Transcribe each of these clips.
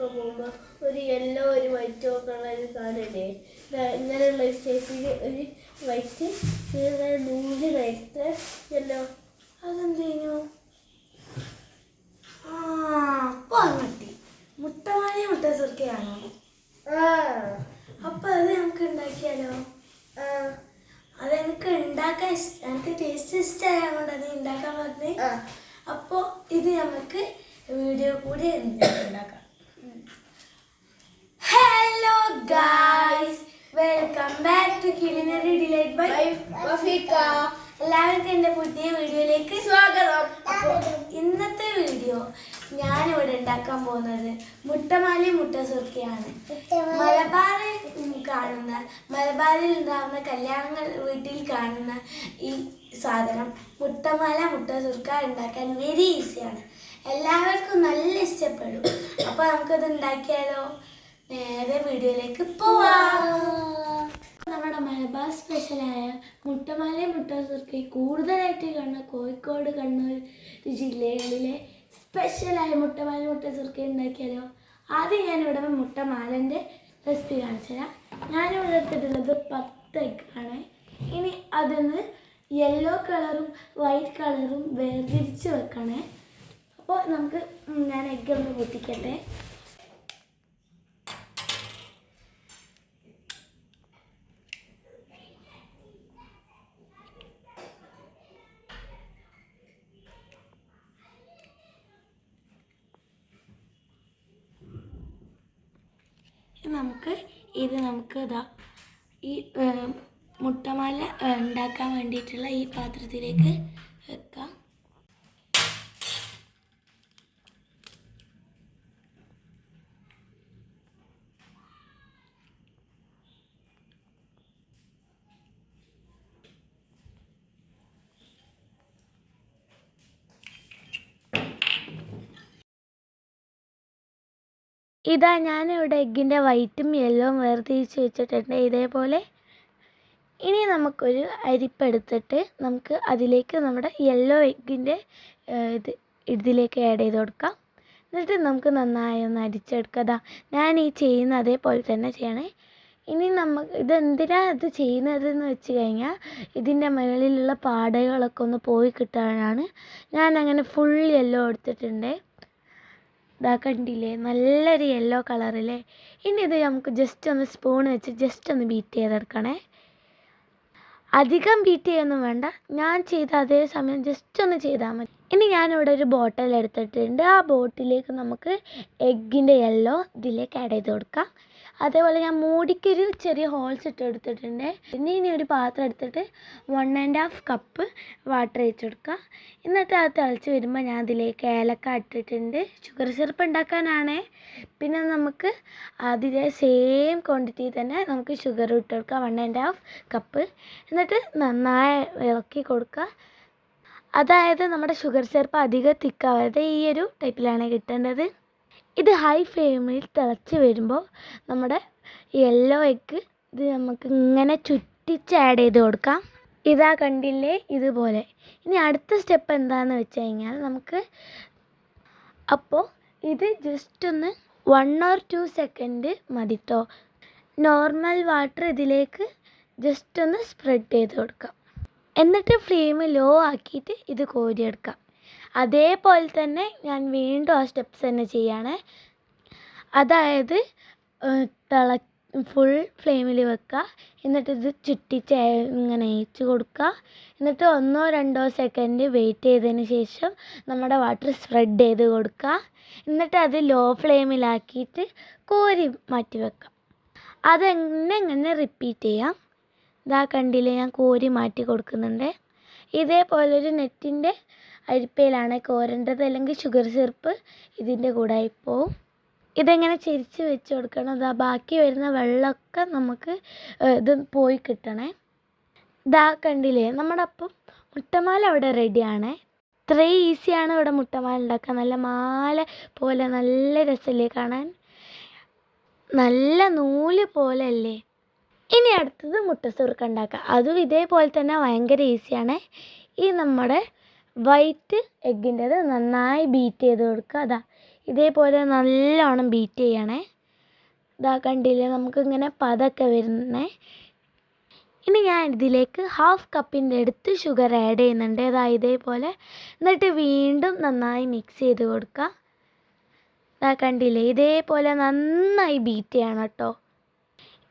ഒക്കെ പോകുമ്പോൾ ഒരു യെല്ലോ ഒരു വൈറ്റ് ഒക്കെ ഉള്ള ഒരു സാധനമില്ലേ ഇങ്ങനെയുള്ള ഒരു ഷേപ്പിൽ ഒരു വൈറ്റ് ഇങ്ങനെ നൂൽ നേരത്തെ യെല്ലോ അതെന്തേനു ആ അപ്പൊ അങ്ങട്ടി മുട്ടമാലി മുട്ട സുർക്കയാണോ ആ. അപ്പൊ അത് നമുക്ക് ഉണ്ടാക്കിയാലോ? അത് എനിക്ക് ഉണ്ടാക്കാൻ എനിക്ക് ടേസ്റ്റ് ഇഷ്ടമായതുകൊണ്ട് അത് ഉണ്ടാക്കാൻ പറഞ്ഞ്. അപ്പോൾ ഇത് നമുക്ക് വീഡിയോ കൂടി ഉണ്ടാക്കാം. Hello guys welcome back to culinary delight by Wafeeka എല്ലാവർക്കും എന്റെ പുതിയ വീഡിയോയിലേക്ക് സ്വാഗതം. അപ്പോൾ ഇന്നത്തെ വീഡിയോ ഞാൻ ഞാനിവിടെ ഉണ്ടാക്കാൻ പോകുന്നത് മുട്ടമാലി മുട്ട സുർക്കയാണ് മലബാറിൽ കാണുന്ന മലബാറിൽ ഉണ്ടാകുന്ന കല്യാണങ്ങൾ വീട്ടിൽ കാണുന്ന ഈ സാധനം മുട്ടമാല മുട്ട സുർക്ക ഉണ്ടാക്കാൻ വെരി ഈസിയാണ് എല്ലാവർക്കും നല്ല ഇഷ്ടപ്പെടും. അപ്പോൾ നമുക്കത് ഉണ്ടാക്കിയാലോ? നേരെ വീഡിയോയിലേക്ക് പോവാം. നമ്മുടെ മലബാർ സ്പെഷ്യലായ മുട്ടമാല മുട്ടസുർക്കി കൂടുതലായിട്ട് കാണുന്ന കോഴിക്കോട് കണ്ണൂർ ജില്ലകളിലെ സ്പെഷ്യലായ മുട്ടമാല മുട്ടസുർക്കി ഉണ്ടാക്കിയാലോ? ആദ്യം ഞാനിവിടെ മുട്ടമാലന്റെ റെസിപ്പി കാണിച്ചു തരാം. ഞാനിവിടെ എടുത്തിട്ടുള്ളത് പത്ത് എഗ്ഗാണ് ഇനി അതിന്ന് യെല്ലോ കളറും വൈറ്റ് കളറും വേർതിരിച്ച് വെക്കണേ. അപ്പോൾ നമുക്ക് ഞാൻ എഗ്ഗ് ഒന്ന് പൊട്ടിക്കട്ടെ. നമുക്ക് ഇത് നമുക്ക് ഇതാ ഈ മുട്ടമാല ഉണ്ടാക്കാൻ വേണ്ടിയിട്ടുള്ള ഈ പാത്രത്തിലേക്ക് വെക്കാം. ഇതാ ഞാനിവിടെ എഗ്ഗിന്റെ വൈറ്റും യെല്ലോവും വേർതിരിച്ച് വെച്ചിട്ടുണ്ട്. ഇതേപോലെ ഇനി നമുക്കൊരു അരിപ്പെടുത്തിട്ട് നമുക്ക് അതിലേക്ക് നമ്മുടെ യെല്ലോ എഗ്ഗിന്റെ ഇത് ഇതിലേക്ക് ആഡ് ചെയ്ത് കൊടുക്കാം. എന്നിട്ട് നമുക്ക് നന്നായി ഒന്ന് അരിച്ചെടുക്കാം. ഞാൻ ഈ ചെയ്യുന്ന അതേപോലെ തന്നെ ചെയ്യണേ. ഇനി നമുക്ക് ഇതെന്തിനാ ഇത് ചെയ്യുന്നതെന്ന് വെച്ച് കഴിഞ്ഞാൽ ഇതിന്റെ മുകളിലുള്ള പാടകളൊക്കെ ഒന്ന് പോയി കിട്ടാനാണ്. ഞാൻ അങ്ങനെ ഫുൾ യെല്ലോ എടുത്തിട്ടുണ്ട്. ഇതാ കണ്ടില്ലേ? നല്ലൊരു യെല്ലോ കളറില്ലേ ഇനി ഇത് നമുക്ക് ജസ്റ്റ് ഒന്ന് സ്പൂൺ വെച്ച് ജസ്റ്റ് ഒന്ന് ബീറ്റ് ചെയ്തെടുക്കണേ. അധികം ബീറ്റ് ചെയ്യൊന്നും വേണ്ട. ഞാൻ ചെയ്ത അതേ സമയം ജസ്റ്റ് ഒന്ന് ചെയ്താൽ മതി. ഇനി ഞാനിവിടെ ഒരു ബോട്ടിൽ എടുത്തിട്ടുണ്ട്. ആ ബോട്ടിലേക്ക് നമുക്ക് എഗ്ഗിന്റെ യെല്ലോ ഇതിലേക്ക് ആഡ് ചെയ്ത് കൊടുക്കാം. അതേപോലെ ഞാൻ മൂടിക്കൊരു ചെറിയ ഹോൾസ് ഇട്ട് എടുത്തിട്ടുണ്ട്. ഇനി ഇനി ഒരു പാത്രം എടുത്തിട്ട് one and half cup water ഒഴിച്ച് കൊടുക്കാം. എന്നിട്ട് അത് തിളച്ച് വരുമ്പോൾ ഞാൻ അതിലേക്ക് ഏലക്ക ഇട്ടിട്ടുണ്ട്. ഷുഗർ സിറപ്പ് ഉണ്ടാക്കാനാണേ. പിന്നെ നമുക്ക് അതിലെ സെയിം ക്വാണ്ടിറ്റി തന്നെ നമുക്ക് ഷുഗർ ഇട്ട് കൊടുക്കാം. വൺ ആൻഡ് ഹാഫ് കപ്പ് എന്നിട്ട് നന്നായി ഇളക്കി കൊടുക്കുക. അതായത് നമ്മുടെ ഷുഗർ സിറപ്പ് അധികം തിക്കാവാതെ ഈ ഒരു ടൈപ്പിലാണ് കിട്ടേണ്ടത്. ഇത് ഹൈ ഫ്ലെയിമിൽ തിളച്ച് വരുമ്പോൾ നമ്മുടെ യെല്ലോ എഗ്ഗ് ഇത് നമുക്ക് ഇങ്ങനെ ചുറ്റിച്ച് ആഡ് ചെയ്ത് കൊടുക്കാം. ഇതാ കണ്ടില്ലേ? ഇതുപോലെ. ഇനി അടുത്ത സ്റ്റെപ്പ് എന്താണെന്ന് വെച്ച് കഴിഞ്ഞാൽ നമുക്ക് അപ്പോൾ ഇത് ജസ്റ്റ് ഒന്ന് വൺ ഓർ ടു സെക്കൻഡ് മതിട്ടോ. നോർമൽ വാട്ടർ ഇതിലേക്ക് ജസ്റ്റ് ഒന്ന് സ്പ്രെഡ് ചെയ്ത് കൊടുക്കാം. എന്നിട്ട് ഫ്ലെയിം ലോ ആക്കിയിട്ട് ഇത് കോരിയെടുക്കാം. അതേപോലെ തന്നെ ഞാൻ വീണ്ടും ആ സ്റ്റെപ്സ് തന്നെ ചെയ്യാണ്. അതായത് തിള ഫുൾ ഫ്ലെയിമിൽ വെക്കുക. എന്നിട്ട് ഇത് ചുറ്റിച്ച് ഇങ്ങനെ അയച്ച് കൊടുക്കുക. എന്നിട്ട് ഒന്നോ രണ്ടോ സെക്കൻഡ് വെയിറ്റ് ചെയ്തതിന് ശേഷം നമ്മുടെ വാട്ടർ സ്പ്രെഡ് ചെയ്ത് കൊടുക്കുക. എന്നിട്ട് അത് ലോ ഫ്ലെയിമിലാക്കിയിട്ട് കോരി മാറ്റി വെക്കാം അതെങ്ങനെ ഇങ്ങനെ റിപ്പീറ്റ് ചെയ്യാം. ഇതാ കണ്ടില്ലേ ഞാൻ കോരി മാറ്റി കൊടുക്കുന്നുണ്ട്. ഇതേപോലെ ഒരു നെറ്റിന്റെ അരിപ്പയിലാണ് കോരേണ്ടത്. അല്ലെങ്കിൽ ഷുഗർ സിറപ്പ് ഇതിന്റെ കൂടെ ആയിപ്പോവും. ഇതെങ്ങനെ ചിരിച്ച് വെച്ച് കൊടുക്കണം? ഇതാ ബാക്കി വരുന്ന വെള്ളമൊക്കെ നമുക്ക് ഇത് പോയി കിട്ടണേ. ഇതാ കണ്ടില്ലേ നമ്മുടെ അപ്പം മുട്ടമാല അവിടെ റെഡിയാണ്. ഇത്രയും ഈസിയാണ് ഇവിടെ മുട്ടമാല ഉണ്ടാക്കാൻ. നല്ല മാല പോലെ നല്ല രസമല്ലേ കാണാൻ? നല്ല നൂൽ പോലെ അല്ലേ? ഇനി അടുത്തത് മുട്ടസുറുക്ക ഉണ്ടാക്കുക അതും ഇതേപോലെ തന്നെ ഭയങ്കര ഈസിയാണ് ഈ നമ്മുടെ വൈറ്റ് എഗ്ഗിന്റെത് നന്നായി ബീറ്റ് ചെയ്ത് കൊടുക്കുക. അതാ ഇതേപോലെ നല്ലോണം ബീറ്റ് ചെയ്യണേ. ഇതാ കണ്ടില്ലേ നമുക്കിങ്ങനെ പതൊക്കെ വരുന്നേ. ഇനി ഞാൻ ഇതിലേക്ക് ഹാഫ് കപ്പിന്റെ അടുത്ത് ഷുഗർ ആഡ് ചെയ്യുന്നുണ്ട്. ഇതാ ഇതേപോലെ എന്നിട്ട് വീണ്ടും നന്നായി മിക്സ് ചെയ്ത് കൊടുക്കുക. ഇതാ കണ്ടില്ലേ ഇതേപോലെ നന്നായി ബീറ്റ് ചെയ്യണം കേട്ടോ.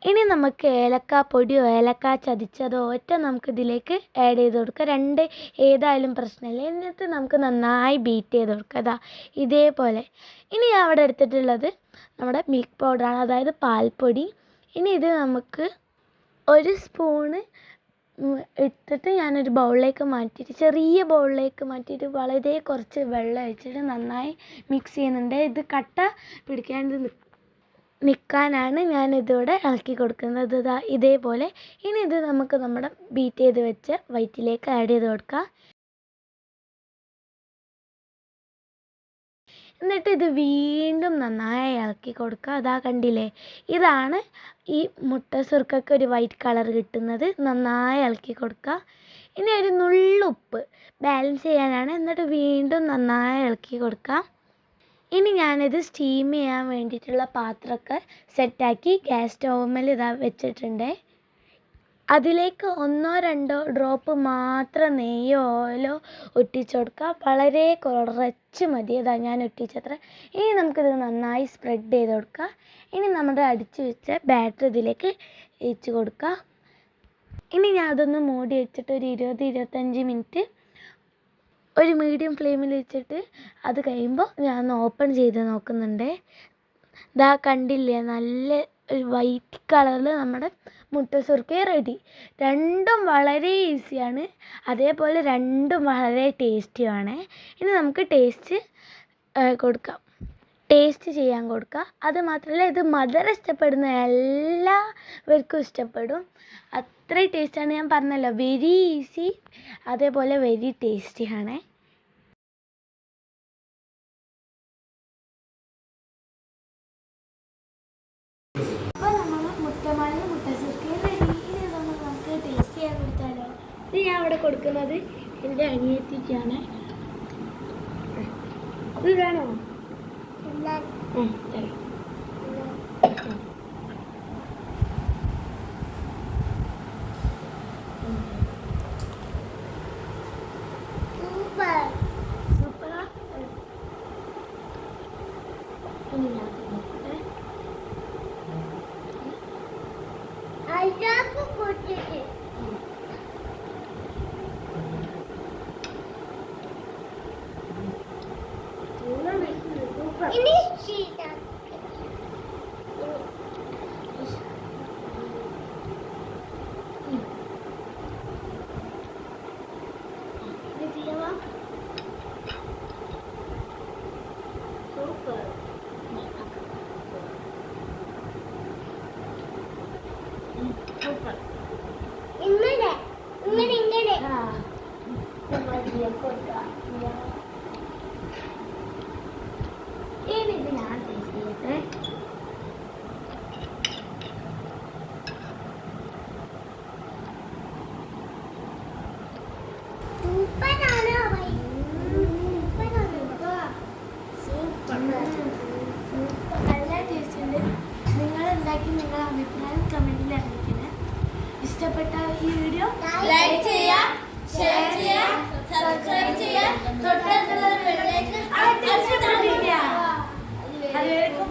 ഇനി നമുക്ക് ഏലക്ക പൊടിയോ ഏലക്ക ചതിച്ചതോ ഒറ്റ നമുക്ക് ഇതിലേക്ക് ആഡ് ചെയ്ത് കൊടുക്കാം. രണ്ട് ഏതായാലും പ്രശ്നമില്ല. എന്നിട്ട് നമുക്ക് നന്നായി ബീറ്റ് ചെയ്ത് കൊടുക്കുക അതാ ഇതേപോലെ. ഇനി അവിടെ എടുത്തിട്ടുള്ളത് നമ്മുടെ മിൽക്ക് പൗഡറാണ് അതായത് പാൽപ്പൊടി. ഇനി ഇത് നമുക്ക് ഒരു സ്പൂണ് ഇട്ടിട്ട് ഞാനൊരു ബൗളിലേക്ക് മാറ്റിയിട്ട് ചെറിയ ബൗളിലേക്ക് മാറ്റിയിട്ട് വളരെ കുറച്ച് വെള്ളം ഒഴിച്ചിട്ട് നന്നായി മിക്സ് ചെയ്യുന്നുണ്ട്. ഇത് കട്ട പിടിക്കാണ്ട് നിൽക്കാനാണ് ഞാനിതിവിടെ ഇളക്കി കൊടുക്കുന്നത്. ഇതാ ഇതേപോലെ. ഇനി ഇത് നമുക്ക് നമ്മുടെ ബീറ്റ് ചെയ്ത് വെച്ച് വൈറ്റിലേക്ക് ആഡ് ചെയ്ത് കൊടുക്കാം. എന്നിട്ട് ഇത് വീണ്ടും നന്നായി ഇളക്കി കൊടുക്കുക. അതാ കണ്ടില്ലേ? ഇതാണ് ഈ മുട്ട സുർക്കൊക്കെ ഒരു വൈറ്റ് കളർ കിട്ടുന്നത്. നന്നായി ഇളക്കി കൊടുക്കുക. ഇനി ഒരു നുള്ളുപ്പ് ബാലൻസ് ചെയ്യാനാണ്. എന്നിട്ട് വീണ്ടും നന്നായി ഇളക്കി കൊടുക്കാം. ഇനി ഞാനിത് സ്റ്റീം ചെയ്യാൻ വേണ്ടിയിട്ടുള്ള പാത്രമൊക്കെ സെറ്റാക്കി ഗ്യാസ് സ്റ്റൗവിൽ ഇതാ വെച്ചിട്ടുണ്ട്. അതിലേക്ക് ഒന്നോ രണ്ടോ ഡ്രോപ്പ് മാത്രം നെയ്യോ ഓയിലോ ഒട്ടിച്ചു കൊടുക്കുക. വളരെ കുറച്ച് മതി. അതാ ഞാൻ ഒട്ടിച്ചത്ര. ഇനി നമുക്കിത് നന്നായി സ്പ്രെഡ് ചെയ്ത് കൊടുക്കുക. ഇനി നമ്മുടെ അടിച്ചു വെച്ച ബാറ്റർ ഇതിലേക്ക് ഒഴിച്ച് കൊടുക്കുക. ഇനി ഞാൻ അതൊന്ന് മൂടി വെച്ചിട്ട് ഒരു ഇരുപത് ഇരുപത്തഞ്ച് മിനിറ്റ് ഒരു മീഡിയം ഫ്ലെയിമിൽ വെച്ചിട്ട് അത് കഴിയുമ്പോൾ ഞാൻ ഓപ്പൺ ചെയ്ത് നോക്കുന്നുണ്ട്. ഇതാ കണ്ടില്ലേ? നല്ല ഒരു വൈറ്റ് കളറിൽ നമ്മുടെ മുട്ട സുർക്ക റെഡി രണ്ടും വളരെ ഈസിയാണ് അതേപോലെ രണ്ടും വളരെ ടേസ്റ്റിയുമാണ് ഇനി നമുക്ക് ടേസ്റ്റ് കൊടുക്കാം. ടേസ്റ്റ് ചെയ്യാൻ കൊടുക്കുക അത് മാത്രമല്ല ഇത് മദർ ഇഷ്ടപ്പെടുന്ന എല്ലാവർക്കും ഇഷ്ടപ്പെടും. അത്രയും ടേസ്റ്റാണ് ഞാൻ പറഞ്ഞല്ലോ. വെരി ഈസി അതേപോലെ വെരി ടേസ്റ്റിയാണ് അപ്പോൾ നമ്മൾ മുട്ടമാലി മുട്ട സുർക്കയും റെഡി ഇനി നമ്മൾ നമുക്ക് ടേസ്റ്റ് ചെയ്യാൻ കൊടുത്താലോ ഇത് ഞാൻ അവിടെ കൊടുക്കുന്നത് എന്റെ അനിയത്തിക്കാണ്. ഇത് വേണോ? ഇനി ചീത്ത ഇത് ചെയ്യാവാ സൂപ്പർ സൂപ്പർ ഇങ്ങനെ ഇങ്ങനെ ഇങ്ങനെ ആ മതിയെ കൊടുക്കാം ഇഷ്ടപ്പെട്ട ഈ വീഡിയോ ലൈക്ക് ചെയ്യാം ഷെയർ ചെയ്യാം സബ്സ്ക്രൈബ് ചെയ്യാം. തൊട്ടടുത്തുള്ള അതുവരെക്കും